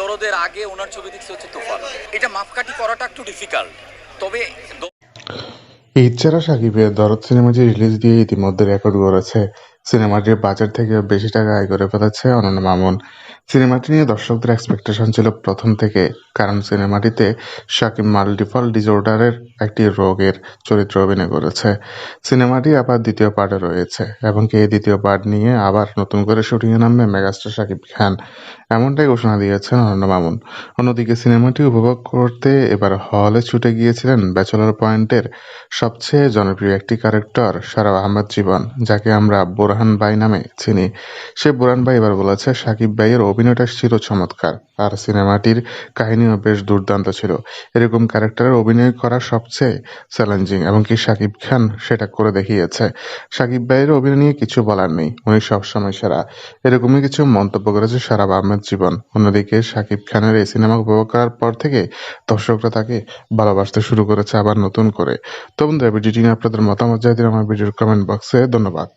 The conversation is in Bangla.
দরদের আগে ওনার ছবি দেখছি হচ্ছে তুফান। এটা মাপকাঠি করাটা একটু ডিফিকাল্ট তবে এছাড়া সাকিবের দরদ সিনেমা যে রিলিজ দিয়ে ইতিমধ্যে রেকর্ড করেছে সিনেমাটির বাজার থেকে বেশি টাকা আয় করে ফেলেছে অনন্য মামুন। সিনেমাটি নিয়ে দর্শকদের এক্সপেকটেশন ছিল প্রথম থেকে, কারণ সিনেমাটিতে সাকিব মাল্টিপল ডিসঅর্ডারের একটি রোগের চরিত্র অভিনয় করেছে। সিনেমাটি আবার দ্বিতীয় পার্টে রয়েছে, এমনকি এই দ্বিতীয় পার্ট নিয়ে আবার নতুন করে শুটিংয়ে নামবে মেগাস্টার সাকিব খান। এমনটাই ঘোষণা দিয়েছেন অনন্য মামুন। অন্যদিকে সিনেমাটি উপভোগ করতে এবার হলে ছুটে গিয়েছিলেন ব্যাচেলর পয়েন্টের সবচেয়ে জনপ্রিয় একটি ক্যারেক্টার সারা আহমেদ জীবন, যাকে আমরা বোরহান ভাই নামে চিনি। সে বোরহান ভাই এবার বলেছে, সাকিব ভাইয়ের অভিনয়টা ছিল চমৎকার, আর সিনেমাটির কাহিনীও বেশ দুর্দান্ত ছিল। এরকম ক্যারেক্টারের অভিনয় করা সবচেয়ে চ্যালেঞ্জিং এমনকি সাকিব খান সেটা করে দেখিয়েছে। সাকিব ভাইয়ের অভিনয় নিয়ে কিছু বলার নেই, উনি সবসময় সেরা। এরকমই কিছু মন্তব্য করেছে সারা আহমেদ জীবন। অন্যদিকে সাকিব খানের এই সিনেমা উপভোগ করার পর থেকে দর্শকরা তাকে ভালোবাসতে শুরু করেছে আবার নতুন করে। তো বন্ধুরা, ভিডিওটি নিয়ে আপনাদের মতামত জানিয়ে আমার ভিডিওর কমেন্ট বক্সে ধন্যবাদ।